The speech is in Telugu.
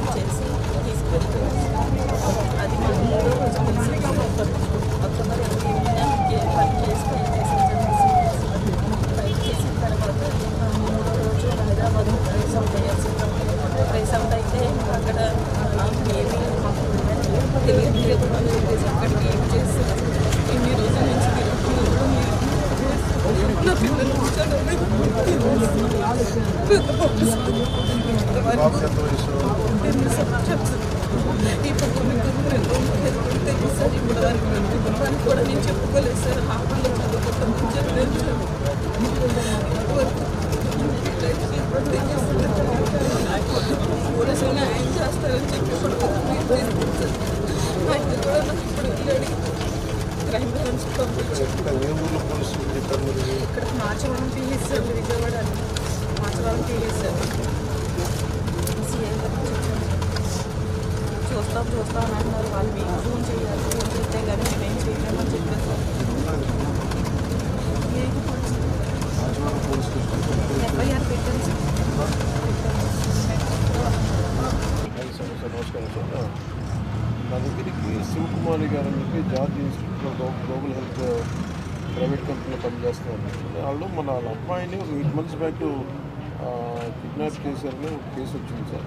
ప్యాక్ చేసి తీసుకెళ్తున్నాం అది మా మూడో రోజు తెలిసింది ఫైవ్ చేసి ఫైవ్ చేసిన తర్వాత మూడో రోజు హైదరాబాద్ ట్రేస్ అవుట్ అయ్యాల్సి ట్రేస్ అవుట్ అయితే అక్కడ ఏమీ మాకు తెలియట్లేదు అని చెప్పేసి అక్కడికి ఏం చేసి ఇన్ని రోజుల నుంచి నా పిల్లలు పెద్ద పంపిస్తుంది బాబుకి ఎంత వయసు ఈ పక్కన రెండు తెలుసు సార్ ఇప్పుడు దానికి మేము కుటుంబానికి కూడా నేను చెప్పుకోలేదు సార్ హాస్టల్లో చదువుకుంటాం చెప్పలేదు పోలీసులు చేస్తారని చెప్పి ఆయన కూడా నాకు ఇప్పుడు వెళ్ళాడు క్రైమ్ బ్రాంచ్ పంపించి ఇక్కడ మీరు Marchavaram PS sir Vijayawada Marchavaram PS చూస్తాం చూస్తాం అని అంటున్నారు వాళ్ళు మీకు ఫోన్ చేయాలి ఫోన్ చేస్తే కానీ మేమేం చేయలేమని చెప్పారు సార్ ఎఫ్ఐఆర్ పెట్టాను సార్ నా దగ్గరికి శివకుమారి గారు అని చెప్పి జాతీయ institute of global health private కంపెనీలో పనిచేస్తున్నారు. వాళ్ళు మన వాళ్ళ అబ్బాయిని ఒక ఎయిట్ మంత్స్ బ్యాక్ కిడ్నాప్ చేశారని ఒక కేసు వచ్చింది సార్.